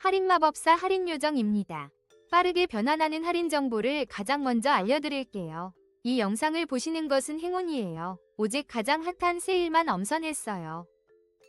할인마법사 할인요정입니다. 빠르게 변환하는 할인 정보를 가장 먼저 알려드릴게요. 이 영상을 보시는 것은 행운이에요. 오직 가장 핫한 세일만 엄선했어요.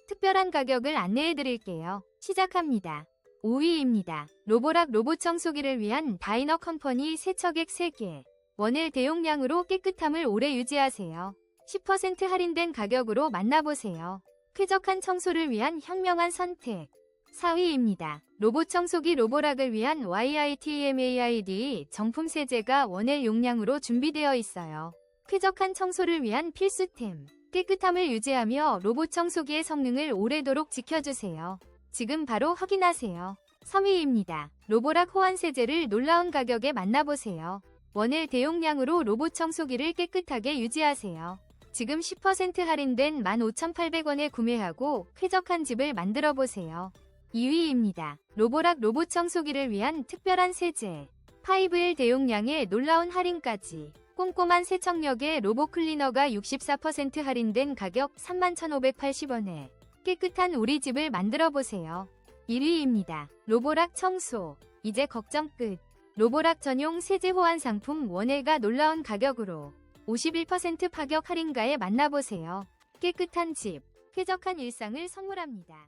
특별한 가격을 안내해드릴게요. 시작합니다. 5위입니다. 로보락 로봇 청소기를 위한 다이너 컴퍼니 세척액 3개. 원일 대용량으로 깨끗함을 오래 유지하세요. 10% 할인된 가격으로 만나보세요. 쾌적한 청소를 위한 현명한 선택. 4위입니다. 로봇 청소기 로보락을 위한 YITMAID 정품 세제가 원엘 용량으로 준비되어 있어요. 쾌적한 청소를 위한 필수템. 깨끗함을 유지하며 로봇 청소기의 성능을 오래도록 지켜주세요. 지금 바로 확인하세요. 3위입니다. 로보락 호환 세제를 놀라운 가격에 만나보세요. 원일 대용량으로 로봇 청소기를 깨끗하게 유지하세요. 지금 10% 할인된 15,800원에 구매하고 쾌적한 집을 만들어 보세요. 2위입니다. 로보락 로봇 청소기를 위한 특별한 세제. 5일 대용량의 놀라운 할인까지. 꼼꼼한 세척력의 로봇 클리너가 64% 할인된 가격 31,580원에 깨끗한 우리 집을 만들어 보세요. 1위입니다. 로보락 청소. 이제 걱정 끝. 로보락 전용 세제 호환 상품 원액가 놀라운 가격으로 51% 파격 할인가에 만나보세요. 깨끗한 집, 쾌적한 일상을 선물합니다.